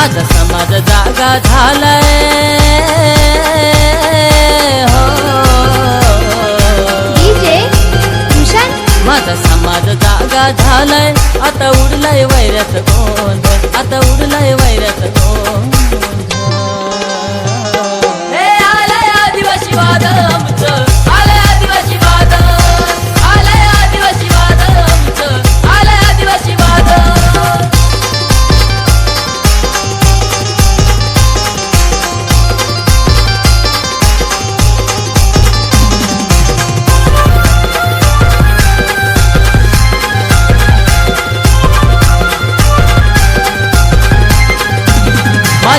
माझा समाज जागा झालाय. हो. माझा समाज जागा झालाय. आता उडलाय वैऱ्यात गोंधळ. आता उडलाय वैऱ्यात गोंधळ.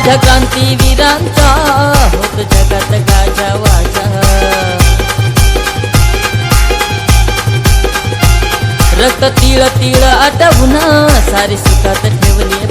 माझ्या क्रांतीवीरांचा होत जगात गाजा वाजा. रक्त तिळ तिळ आटवून सारी सुखात ठेवली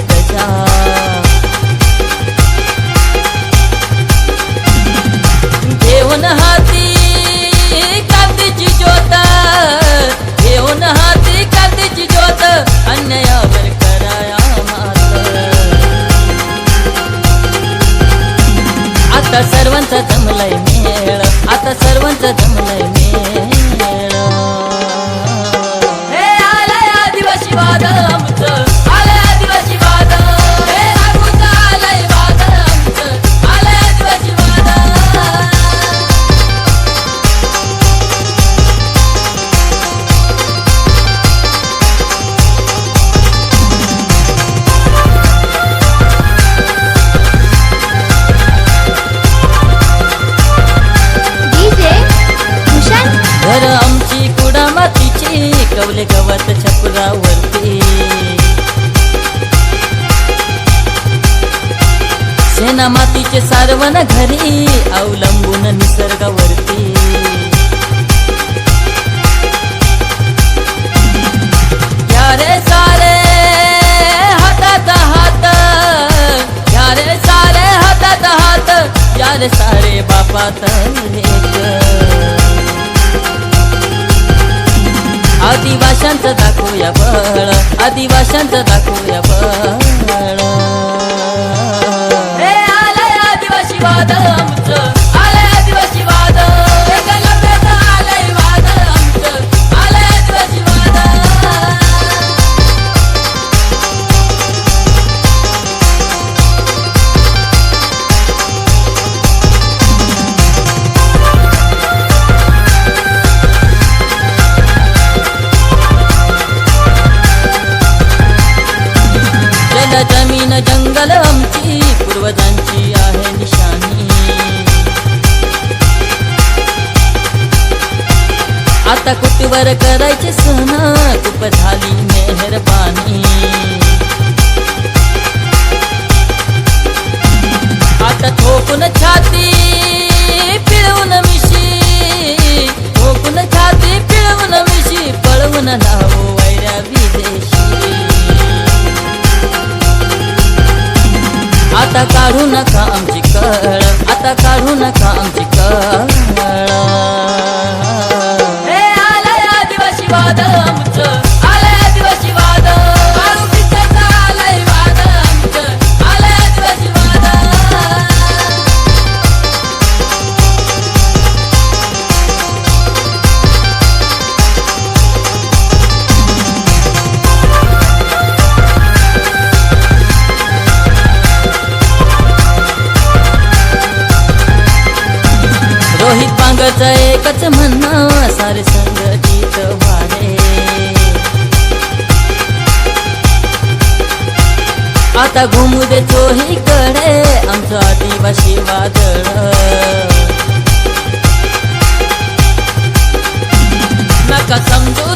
आता सर्वांचा जमलाय मेळ. आता सर्वांचा जमलाय मेळ. हे आदिवासी वादळ. मातीची गवत छपरावरती सेना मातीचे सारवण घरी अवलंबून निसर्गावरती. यारे सारे हातात हात. यारे सारे हातात हात. यारे सारे बापात आदिवाशांचं दाखवूया फळ आदिवाशांचं दाखवूया फळ आता कुटीवर करायचे सण? खूप झाली मेहरबानी? आता ठोकून छाती पिळवून मिशी. ठोकून छाती पिळवून मिशी पळवून लावू वैरा विदेशी. आता काढू नका आमची कळ आता काढू नका आमची कळ. रोहित एकच म्हणणं सारे संगतीत वारे आता घुमू दे चोही कडे आमचं आदिवासी वादळ. नका समजू